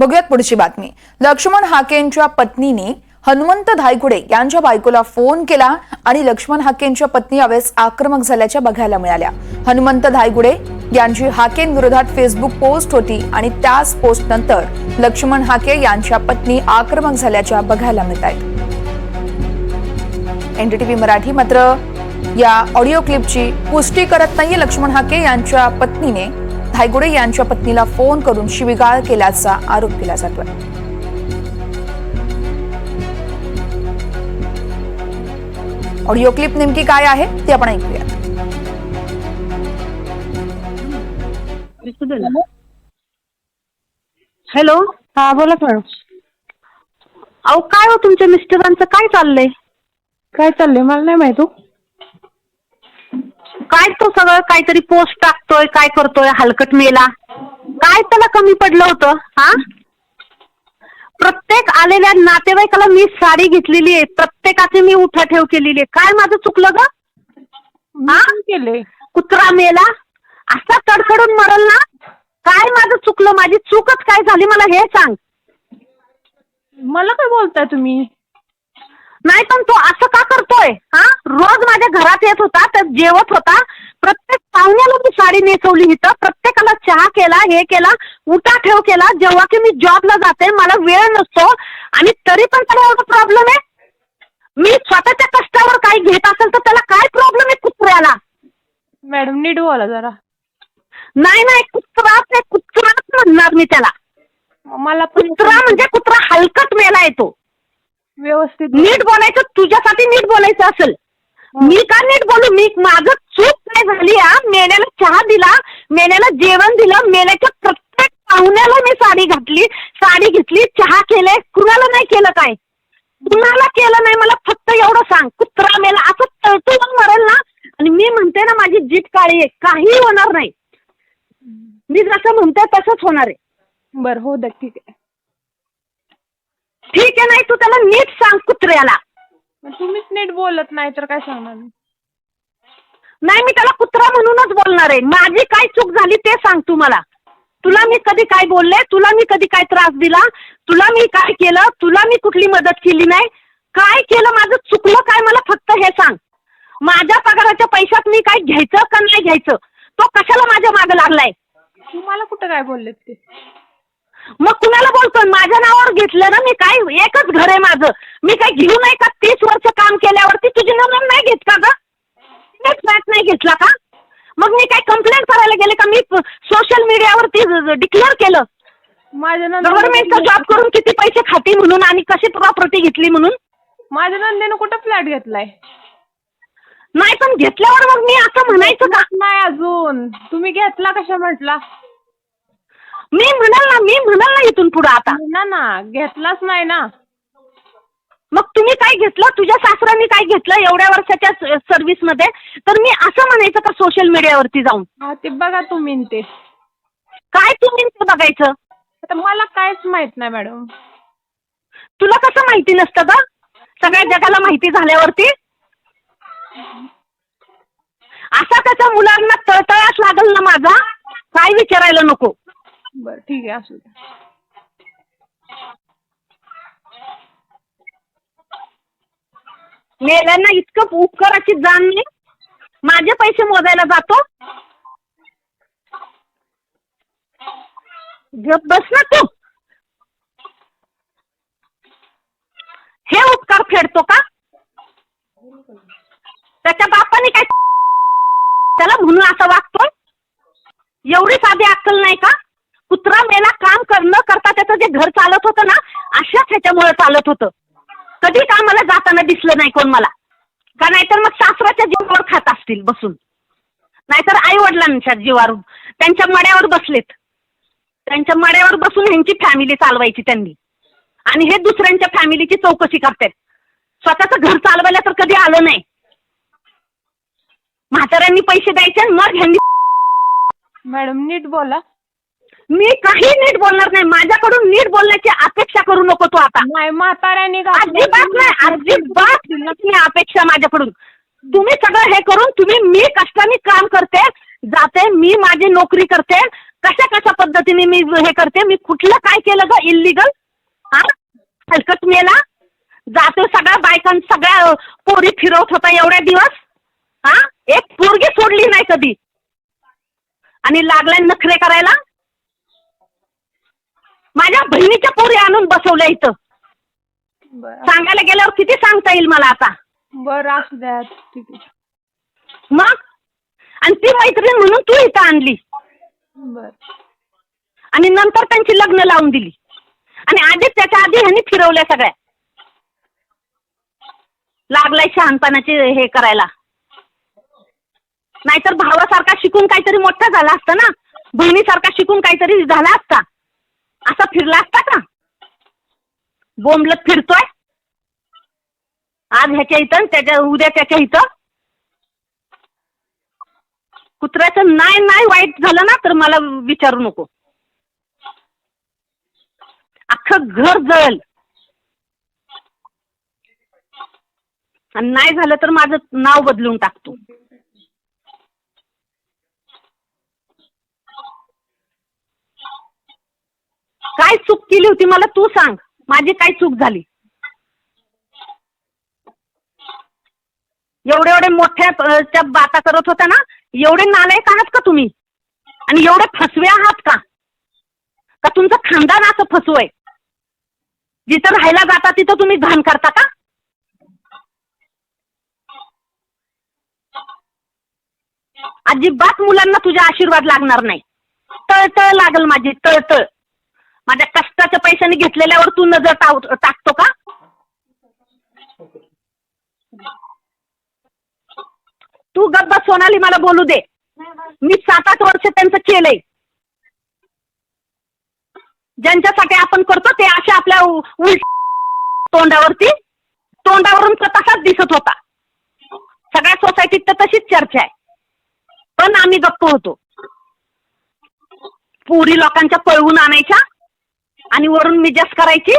बघूयात पुढची बातमी. लक्ष्मण हाकेंच्या पत्नीने हनुमंत धायगुडे यांच्या बायकोला फोन केला आणि लक्ष्मण हाकेंच्या पत्नी यावेळेस आक्रमक झाल्याच्या बघायला मिळाल्या. हनुमंत धायगुडे यांची हाकेंविरोधात फेसबुक पोस्ट होती आणि त्याच पोस्ट नंतर लक्ष्मण हाके यांच्या पत्नी आक्रमक झाल्याच्या बघायला मिळत आहेत एनडीटीव्ही मराठी मात्र या ऑडिओ क्लिपची पुष्टी करत नाहीये लक्ष्मण हाके यांच्या पत्नीने. धायगुडे यांच्या पत्नीला फोन करून शिवीगाळ केल्याचा आरोप केला जातोय. ऑडिओ क्लिप नेमकी काय आहे ते आपण ऐकूया हॅलो? हा बोला मॅडम अहो काय हो तुमच्या मिस्टरांचं? काय चाललंय? काय चाललंय? मला नाही माहीत हो. काय तो सगळं काहीतरी पोस्ट टाकतोय काय करतोय हलकट मेला. काय त्याला कमी पडलं होतं हा? प्रत्येक आलेल्या नातेवाईकाला मी साडी घेतलेली आहे प्रत्येकाची मी उठाठेव केलेली आहे. काय माझं चुकलं ग? हा? केले कुत्रा मेला. असा तडफडून मरल ना? काय माझं चुकलं? माझी चूकच काय झाली? मला हे सांग. मला काय बोलताय तुम्ही? नाही पण तो असं का करतोय हा? रोज घरात येत होता तर जेवत होता. प्रत्येक पाहुण्याला मी साडी नेसवली इथं. प्रत्येकाला चहा केला हे केला उठा ठेव केला. जेव्हा की मी जॉबला जाते मला वेळ नसतो. आणि तरी पण त्याला एवढा प्रॉब्लेम आहे? मी स्वतःच्या कष्टावर काही घेत असेल तर त्याला काय प्रॉब्लेम आहे कुत्र्याला? मॅडम नीट बोला जरा. नाही नाही कुत्राच नाही कुत्राच म्हणणार मी त्याला. मला पण कुत्रा म्हणजे कुत्रा हलकट मेला येतो व्यवस्थित नीट बोलायचं तुझ्यासाठी नीट बोलायचं असेल. मी का नीट बोलू? मी माझं चूक काय झाली हा. मेल्याला चहा दिला मेल्याला जेवण दिलं मेल्याच्या प्रत्येक पाहुण्याला मी साडी घातली साडी घेतली चहा केले कुणाला नाही केलं काय? कुणाला केलं नाही? मला फक्त एवढं सांग. कुत्रा मेला. असं तळतळून मरेल ना? आणि मी म्हणते ना माझी जीत काळी आहे. काही होणार नाही. मी जसं म्हणते तसंच होणार आहे. बर हो द्या ठीक आहे. ठीक आहे नाही तू त्याला नीट सांग कुत्र्याला. नीट बोलत नाही तर काय सांगणार मी? नाही मी त्याला कुत्रा म्हणूनच बोलणार आहे. माझी काय चूक झाली ते सांग तू मला. तुला मी कधी काय बोलले तुला मी कधी काय त्रास दिला तुला मी काय केलं तुला मी कुठली मदत केली नाही. काय केलं माझं चुकलं काय मला फक्त हे सांग. माझ्या पगाराच्या पैशात मी काय घ्यायचं का नाही घ्यायचं? तो कशाला माझ्या मागे लागलाय? तुम्हाला कुठं काय बोललेत ते? मग कुणाला बोलतोय? माझ्या नावावर घेतलं ना मी काय? एकच घर आहे माझं. मी काय घेऊ नाही का तीस वर्ष काम केल्यावरती? तुझी नोंद नाही घेत का ग? फ्लॅट नाही घेतला का? मग मी काय कंप्लेंट करायला गेले का? मी सोशल मीडियावरती डिक्लेअर केलं. माझ्या गव्हर्नमेंटचा जॉब करून किती पैसे खाती म्हणून आणि कशी प्रॉपर्टी घेतली म्हणून? माझ्या नंदेनं कुठं फ्लॅट घेतलाय? नाही पण घेतल्यावर मग मी असं म्हणायचं का? नाही अजून. तुम्ही घेतला कशा म्हटला? मी म्हणाल ना मी म्हणाल ना इथून पुढे आता. ना ना घेतलाच नाही ना. मग तुम्ही काय घेतलं? तुझ्या सासऱ्यांनी काय घेतलं एवढ्या वर्षाच्या सर्व्हिसमध्ये? तर मी असं म्हणायचं का सोशल मीडियावरती जाऊन? हा ते बघा तुम्ही न ते काय तुम्ही ते बघायचं? आता मला काहीच माहीत नाही मॅडम. तुला कसं माहिती नसतं का सगळ्या जगाला माहिती झाल्यावरती? असा त्याच्या मुलांना तळतळाच लागल ना माझा? काय विचारायला नको? बरं ठीक आहे असू द्या. मेल्यांना इतकं उपकाराची जाण नाही. माझे पैसे मोजायला जातो. गप बस ना तू. हे उपकार फेडतो का? त्याच्या बापाने काय त्याला म्हणून असं वागतोय? एवढी साधी अक्कल नाही का कुत्रा मेला काम करणं करता त्याचं जे घर चालत होतं ना अशाच ह्याच्यामुळे चालत होतं. कधी कामाला जाताना दिसलं नाही कोण मला. का नाहीतर मग सासराच्या जीवावर खात असतील बसून. नाहीतर आई वडिलांच्या जीवावर त्यांच्या मड्यावर बसलेत. त्यांच्या मड्यावर बसून ह्यांची फॅमिली चालवायची त्यांनी. आणि हे दुसऱ्यांच्या फॅमिलीची चौकशी करतात. स्वतःचं घर चालवायला तर कधी आलं नाही. म्हाताऱ्यांनी पैसे द्यायचे आणि मग ह्यांनी मॅडम नीट बोला. मी काही नीट बोलणार नाही. माझ्याकडून नीट बोलण्याची अपेक्षा करू नको तू आता. नाही म्हाताऱ्याने. अजिबात नाही अजिबात नाही अपेक्षा माझ्याकडून. तुम्ही सगळं हे करून तुम्ही मी कष्टाने काम करते जाते मी माझी नोकरी करते कशा कशा पद्धतीने मी हे करते मी कुठलं काय केलं ग इलिगल हा? हलकट मेला जातो सगळ्या बायकां सगळ्या पोरी फिरवत होता एवढ्या दिवस? हा? एक पोरगी सोडली नाही कधी. आणि लागलाय नखरे करायला? माझ्या बहिणीच्या पोरी आणून बसवल्या इथं. बरं. सांगायला गेल्यावर किती सांगता येईल मला आता? बरं असू द्या ठीक आहे. मग? आणि ती मैत्रीण म्हणून तू इथं आणली. बरं. आणि नंतर त्यांची लग्न लावून दिली. आणि आधी त्याच्या आधी ह्यांनी फिरवल्या सगळ्या. लागलाय शहाणपणाचे हे करायला. नाहीतर भावासारखा शिकून काहीतरी मोठा झाला असता ना? बहिणीसारखा शिकून काहीतरी झाला असता? असा फिरला असता का? बोंबलत फिरतोय? आज ह्याच्या इथं त्याच्या उद्या त्याच्या इथं? कुत्र्याचं नाही नाही वाईट झालं ना तर मला विचारू नको. अख्खं घर जळल. आणि नाही झालं तर माझं नाव बदलून टाकतो. काय चूक केली होती मला तू सांग. माझी काय चूक झाली? एवढे एवढे मोठ्या त्या बाता करत होत्या ना एवढे नालायक आहात का तुम्ही? आणि एवढे फसवे आहात का? का तुमचं खानदान असं फसू आहे? जिथं राहायला जाता तिथं तुम्ही घाण करता का? अजिबात मुलांना तुझ्या आशीर्वाद लागणार नाही. तळतळ लागल माझी तळतळ. माझ्या कष्टाच्या पैशाने घेतलेल्यावर तू नजर टाव- टाकतो का? तू गप्पा सोनाली मला बोलू दे. मी सात आठ वर्ष त्यांचं केलंय. ज्यांच्यासाठी आपण करतो ते अशा आपल्या उलट तोंडावरती तोंडावरून तसाच दिसत होता. सगळ्या सोसायटीत तर तशीच चर्चा आहे. पण आम्ही गप्प होतो. पुरी लोकांच्या पळवून आणायच्या आणि वरून मिजाज करायची.